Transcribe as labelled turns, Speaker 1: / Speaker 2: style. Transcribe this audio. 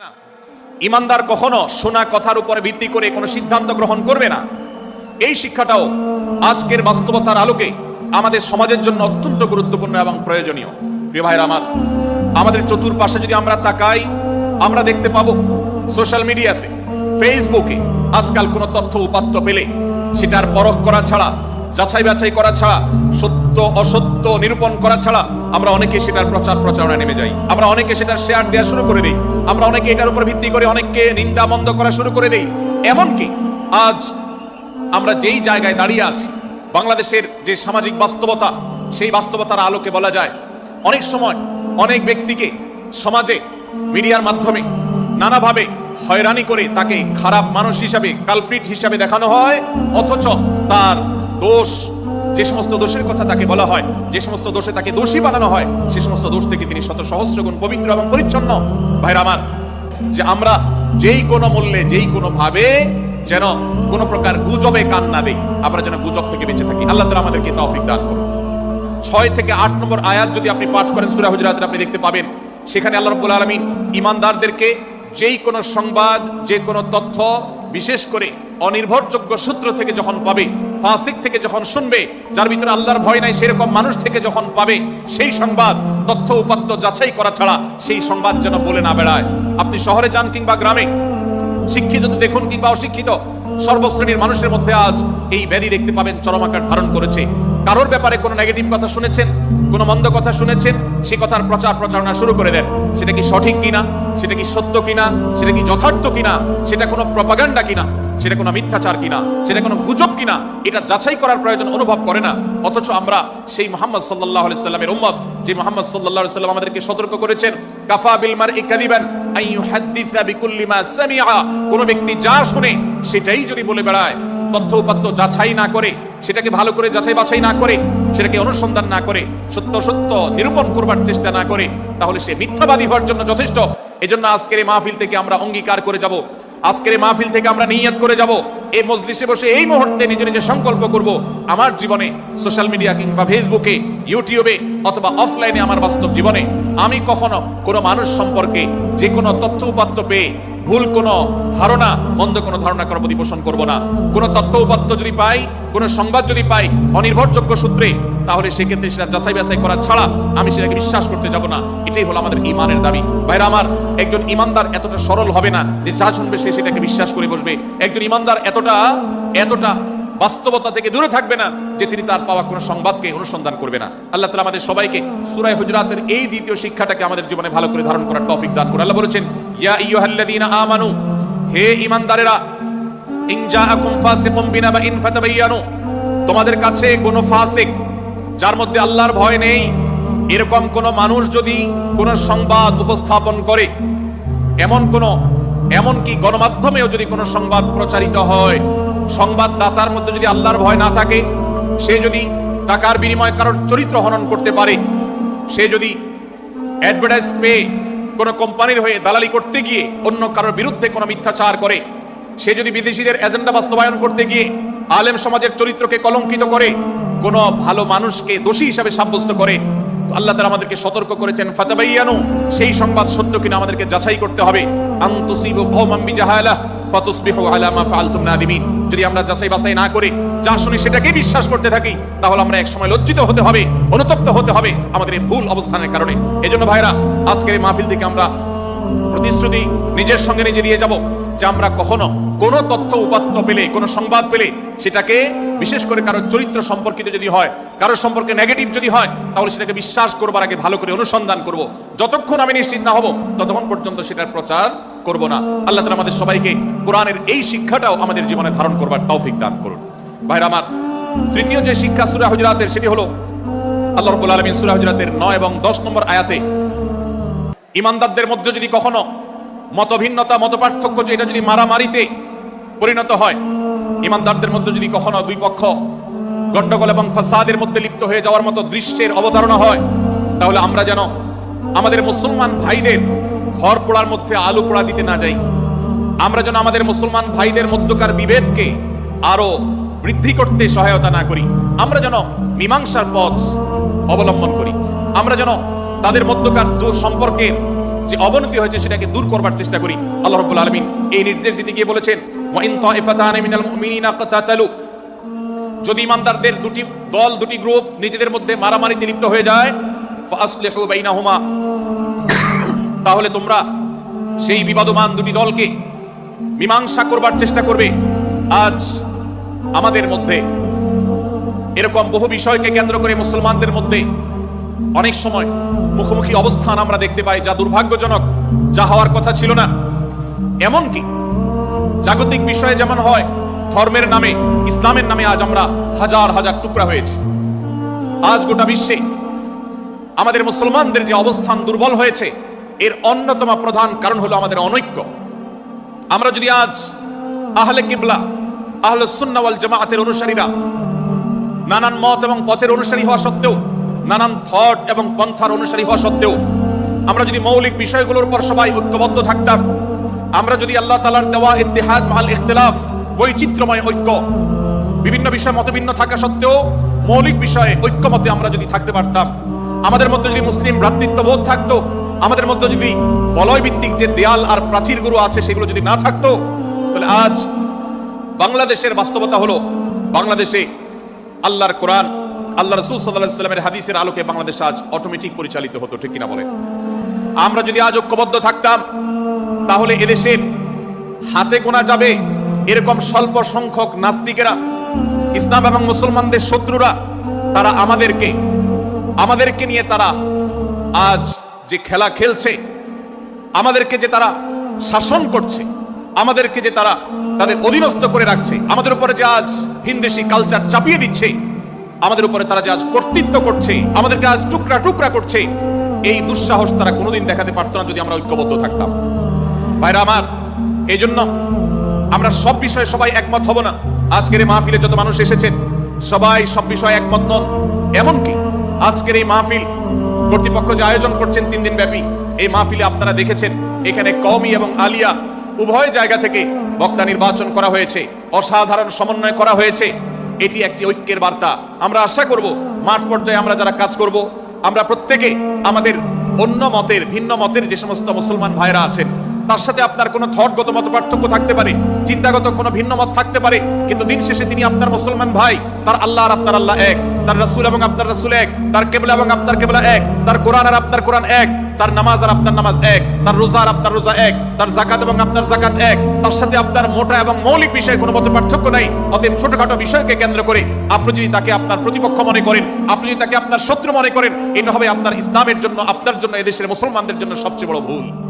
Speaker 1: না। ইমানদার কখনো শোনা কথার উপরে ভিত্তি করে কোনো সিদ্ধান্ত গ্রহণ করবে না। এই শিক্ষাটাও আজকের বাস্তবতার আলোকে আমাদের সমাজের জন্য অত্যন্ত গুরুত্বপূর্ণ এবং প্রয়োজনীয়। প্রিয় ভাইরা আমার, আমাদের চতুর্পাশে যদি আমরা তাকাই, আমরা দেখতে পাবো সোশ্যাল মিডিয়াতে, ফেসবুকে আজকাল কোনো তথ্য উপাত্ত পেলে সেটার পরখ করা ছাড়া, যাচাই বাছাই করা ছাড়া, সত্য, অসত্য, নিরূপণ করা ছাড়া আমরা অনেকে সেটার প্রচার প্রচারণা নেমে যাই। আমরা অনেকে সেটার শেয়ার দেওয়া শুরু করে দিই। আমরা অনেকে এটার উপর ভিত্তি করে অনেককে নিন্দা বন্ধ করা শুরু করে দিই। এমনকি আজ আমরা যেই জায়গায় দাঁড়িয়ে আছি, বাংলাদেশের যে সামাজিক বাস্তবতা, সেই বাস্তবতার আলোকে বলা যায়, অনেক সময় অনেক ব্যক্তিকে সমাজে, মিডিয়ার মাধ্যমে নানাভাবে হয়রানি করে তাকে খারাপ মানুষ হিসাবে, কালপ্রিট হিসাবে দেখানো হয়, অথচ তার দোষ যে সমস্ত দোষের কথা তাকে বলা হয়, যে সমস্ত দোষে তাকে দোষী বানানো হয়, সে সমস্ত দোষ থেকে তিনি শত সহস্র গুণ পবিত্র এবং পরিচ্ছন্ন। ভাইরা আমার, যে আমরা যেই কোনো মূল্যে, যেই কোনো ভাবে যেন কোনো প্রকার গুজবে কান না দেই, আমরা যেন গুজব থেকে বেঁচে থাকি। আল্লাহ তালা আমাদেরকে তৌফিক দান করুন। ছয় থেকে আট নম্বর আয়াত যদি আপনি পাঠ করেন, সুরা হুজরাতের আপনি দেখতে পাবেন, সেখানে আল্লাহ রাব্বুল আলামিন ইমানদারদেরকে যেই কোনো সংবাদ, যে কোনো তথ্য, বিশেষ করে অনির্ভরযোগ্য সূত্র থেকে যখন পাবে, ফাসিক থেকে যখন শুনবে, যার ভিতরে আল্লাহর ভয় নাই, সেরকম মানুষ থেকে যখন পাবে, সেই সংবাদ, তথ্য উপাত্ত যাচাই করা ছাড়া সেই সংবাদ যেন বলে না বেড়ায়। আপনি শহরে যান কিংবা গ্রামে, শিক্ষিত দেখুন কিংবা অশিক্ষিত, সর্বশ্রেণীর মানুষের মধ্যে আজ এই ব্যাধি দেখতে পাবেন, চরম আকার ধারণ করেছে। কারোর ব্যাপারে কোনো নেগেটিভ কথা শুনেছেন, কোনো মন্দ কথা শুনেছেন, সে কথার প্রচার প্রচারণা শুরু করে দেন। সেটা কি সঠিক কিনা? সেটা কি সত্য কিনা? সেটা কি যথার্থ কিনা? সেটা কোনো প্রপাগান্ডা কিনা? সেটা কোনো মিথ্যাচার কিনা, সেটা কোনো গুজব কিনা, এটা যাচাই করার প্রয়োজন অনুভব করে না। অথচ আমরা সেই মোহাম্মদ সাল্লাহ সাল্লামের উম্মত, যে মোহাম্মদ সাল্লাহ সাল্লাম আমাদেরকে সতর্ক করেছেন, কাফা বিল মার ইকাদিবান কোন ব্যক্তি যা শুনে সেটাই যদি বলে বেড়ায়, তথ্য উপাত্ত যাচাই না করে, সেটাকে ভালো করে যাচাই বাছাই না করে, সেটাকে অনুসন্ধান না করে, সত্য সত্য নিরূপণ করবার চেষ্টা না করে, তাহলে সে মিথ্যাবাদী হওয়ার জন্য যথেষ্ট। এজন্য আজকের এই মাহফিল থেকে আমরা অঙ্গীকার করে যাব। আজকের মাহফিল থেকে আমরা নিয়ত করে যাব। এই মজলিসে বসে এই মুহূর্তে নিজে নিজে সংকল্প করব, আমার জীবনে সোশ্যাল মিডিয়া কিংবা ফেসবুকে ইউটিউবে অথবা অফলাইনে আমার বাস্তব জীবনে, আমি কখনো কোনো মানুষ সম্পর্কে যে কোনো তথ্য উপাত্ত পেয়ে ভুল কোনো ধারণা, মন্দ কোনো ধারণা করার প্রতি করব না। কোনো তথ্য উপাত্ত যদি পাই, কোনো সংবাদ যদি পাই, অনির্ভরযোগ্য সূত্রে তাহলে সেক্ষেত্রে সেটা যাচাই বাছাই করা ছাড়া আমি সেটাকে বিশ্বাস করতে যাব না। এটাই হলো আমাদের ইমানের দাবি। ভাইরা আমার, একজন ইমানদার এতটা সরল হবে না যে যা শুনবে সে সেটাকে বিশ্বাস করে বসবে। একজন ইমানদার এতটা এতটা বাস্তবতা থেকে দূরে থাকবে না যে তিনি তার পাওয়া কোনো সংবাদকে অনুসন্ধান করবে না। আল্লাহ তালা আমাদের সবাইকে সুরাই হুজরাতের এই দ্বিতীয় শিক্ষাটাকে আমাদের জীবনে ভালো করে ধারণ করার তৌফিক দান করুন। আল্লাহ বলেছেন, ইয়া ইয়ুহাল্লাযীনা আমানু, হে ইমানদারেরা ইন জাআকুম ফাসিকুম বিনাবাইন ফাতাবায়ানু তোমাদের কাছে কোনো ফাসিক যার মধ্যে আল্লাহর ভয় নেই, এরকম কোন মানুষ যদি কোন সংবাদ উপস্থাপন করে, এমন কোন এমনকি গণমাধ্যমেও যদি কোনো সংবাদ প্রচারিত হয়, সংবাদদাতার মধ্যে যদি আল্লাহর ভয় না থাকে, সে যদি টাকার বিনিময়ে কারোর চরিত্র হনন করতে পারে, সে যদি অ্যাডভার্টাইজ পেয়ে কোনো কোম্পানির হয়ে দালালি করতে গিয়ে অন্য কারোর বিরুদ্ধে কোনো মিথ্যাচার করে, সে যদি বিদেশিদের এজেন্ডা বাস্তবায়ন করতে গিয়ে আলেম সমাজের চরিত্রকে কলঙ্কিত করে কোনো ভালো মানুষকে দোষী হিসাবে সাব্যস্ত করে, তো আল্লাহ তাআলা আমাদেরকে সতর্ক করেছেন, ফাতাবাইয়ানু, সেই সংবাদ সত্য কিনা আমাদেরকে যাচাই করতে হবে। বিজাহালাহ ফাতুসবিহু আলা মা নাদিমিন। যদি আমরা যাচাই বাছাই না করে, যা শুনি সেটাকেই বিশ্বাস করতে থাকি, তাহলে আমরা এক সময় লজ্জিত হতে হবে, অনুতপ্ত হতে হবে আমাদের এই ভুল অবস্থানের কারণে। এজন্য ভাইরা, আজকের এই মাহফিল থেকে আমরা প্রতিশ্রুতি নিজের সঙ্গে নিজে দিয়ে যাব, যে আমরা কখনো কোনো তথ্য উপাত্ত পেলে, কোনো সংবাদ পেলে, সেটাকে বিশেষ করে কারোর চরিত্র সম্পর্কিত যদি হয় কারোর সম্পর্কে নেগেটিভ যদি হয়, তাহলে সেটাকে বিশ্বাস করবার আগে ভালো করে অনুসন্ধান করব। যতক্ষণ আমি নিশ্চিত না হব, ততক্ষণ পর্যন্ত সেটার প্রচার করব না। আল্লাহ তালা আমাদের সবাইকে কোরআনের এই শিক্ষাটাও আমাদের জীবনে ধারণ করবার তৌফিক দান করুন। ভাইরা আমার, তৃতীয় যে শিক্ষা সুরা হুজরাতের, সেটি হলো আল্লাহ রব্বুল আলামিন সূরা হুজরাতের 9 এবং 10 নম্বর আয়াতে ইমানদারদের মধ্যে যদি কখনো মতভিন্নতা, মতপার্থক্য যে এটা যদি মারামারিতে পরিণত হয়, ইমানদারদের মধ্যে যদি কখনো দুই পক্ষ গন্ডগোল এবং ফাসাদের মধ্যে লিপ্ত হয়ে যাওয়ার মতো দৃশ্যের অবতারণা হয়, তাহলে আমরা যেন আমাদের মুসলমান ভাইদের ঘর পোড়ার মধ্যে আলু পোড়া দিতে না যাই। আমরা যেন আমাদের মুসলমান ভাইদের মধ্যকার বিভেদকে আরও বৃদ্ধি করতে সহায়তা না করি। আমরা যেন মীমাংসার পথ অবলম্বন করি। আমরা যেন তাদের মধ্যকার সম্পর্কে যে অবনতি হয়েছে সেটাকে দূর করবার চেষ্টা করি। আল্লাহ রাব্বুল আলামিন এই নির্দেশ দিতে গিয়ে বলেছেন যদি ইমানদারদের দুটি দল, দুটি গ্রুপ নিজেদের মধ্যে মারামারিতে লিপ্ত হয়ে যায় তাহলে তোমরা সেই বিবাদমান দুটি দলকে মীমাংসা করবার চেষ্টা করবে। আজ আমাদের মধ্যে এরকম বহু বিষয়কে কেন্দ্র করে মুসলমানদের মধ্যে অনেক সময় মুখোমুখি অবস্থান আমরা দেখতে পাই যা দুর্ভাগ্যজনক, যা হওয়ার কথা ছিল না। এমনকি জাগতিক বিষয়ে যেমন হয়, ধর্মের নামে, ইসলামের নামে আজ আমরা হাজার হাজার টুকরা হয়েছি। আজ গোটা বিশ্বে আমাদের মুসলমানদের যে অবস্থান দুর্বল হয়েছে, এর অন্যতম প্রধান কারণ হলো আমাদের অনৈক্য। আমরা যদি আজ আহলে কিবলা, আহলে সুন্নাওয়াল জামাতের অনুসারীরা নানান মত এবং পথের অনুসারী হওয়া সত্ত্বেও নানান থট এবং পন্থার অনুসারী হওয়া সত্ত্বেও আমরা যদি মৌলিক বিষয়গুলোর উপর সবাই ঐক্যবদ্ধ থাকতাম, আমরা যদি আল্লাহ তালার দেওয়া ইতিহাদ মাল ইখতিলাফ, বৈচিত্র্যময় ঐক্য, বিভিন্ন বিষয় মতভিন্ন থাকা সত্ত্বেও মৌলিক বিষয়ে ঐক্যমতে আমরা যদি থাকতে পারতাম, আমাদের মধ্যে যদি মুসলিম ভ্রাতৃত্ববোধ থাকতো, আমাদের মধ্যে যদি বলয় ভিত্তিক যে দেয়াল আর প্রাচীরগুলো আছে সেগুলো যদি না থাকতো, তাহলে আজ বাংলাদেশের বাস্তবতা হলো বাংলাদেশে আল্লাহর কোরআন আল্লাহ রসুল সাল্লাহ হাদিসের আলোকে বাংলাদেশ আজ অটোমেটিক পরিচালিত হতো, ঠিক কিনা বলে আমরা যদি আজ ঐক্যবদ্ধ থাকতাম, তাহলে এদেশের হাতে গোনা যাবে এরকম স্বল্প সংখ্যক নাস্তিকেরা, ইসলাম এবং মুসলমানদের শত্রুরা, তারা আমাদেরকে আমাদেরকে নিয়ে তারা আজ যে খেলা খেলছে, আমাদেরকে যে তারা শাসন করছে, আমাদেরকে যে তারা তাদের অধীনস্থ করে রাখছে, আমাদের উপরে যে আজ ভিনদেশি কালচার চাপিয়ে দিচ্ছে আমাদের উপরে তারা যে আজ কর্তৃত্ব করছে, আমাদেরকে আজ টুকরা টুকরা করছে, এই দুঃসাহস তারা কোনোদিন দেখাতে পারতো না যদি আমরা ঐক্যবদ্ধ থাকতাম। ভাইরা আমার এই জন্য আমরা সব বিষয়ে সবাই একমত হব না। আজকের এই মাহফিলে যত মানুষ এসেছেন, সবাই সব বিষয়ে একমত নন। এমনকি আজকের এই মাহফিল কর্তৃপক্ষ যে আয়োজন করছেন তিন দিন ব্যাপী, এই মাহফিলে আপনারা দেখেছেন, এখানে কওমি এবং আলিয়া উভয় জায়গা থেকে বক্তা নির্বাচন করা হয়েছে, অসাধারণ সমন্বয় করা হয়েছে। এটি একটি ঐক্যের বার্তা। আমরা আশা করব, মাঠ পর্যায়ে আমরা যারা কাজ করব, আমরা প্রত্যেকে আমাদের অন্য মতের, ভিন্ন মতের যে সমস্ত মুসলমান ভাইরা আছেন, তার সাথে আপনার কোনো থটগত মত পার্থক্য থাকতে পারে, চিন্তাগত কোনো ভিন্ন মত থাকতে পারে, কিন্তু দিন শেষে তিনি আপনার মুসলমান ভাই, তার আল্লাহ আর আপনার আল্লাহ এক, তার রাসূল এবং আপনার রাসুল এক, তার কেবলা এবং আপনার কেবলা এক, তার কোরআন আর আপনার কোরআন এক। তার নামাজ আর আপনার নামাজ এক, তার রোজা আর আপনার রোজা এক, তার জাকাত এবং আপনার জাকাত এক। তার সাথে আপনার মোটা এবং মৌলিক বিষয়ে কোনো মতো পার্থক্য নাই, অতএব ছোটখাটো বিষয়কে কেন্দ্র করে আপনি যদি তাকে আপনার প্রতিপক্ষ মনে করেন, আপনি যদি তাকে আপনার শত্রু মনে করেন, এটা হবে আপনার ইসলামের জন্য, আপনার জন্য, এদেশের মুসলমানদের জন্য সবচেয়ে বড় ভুল।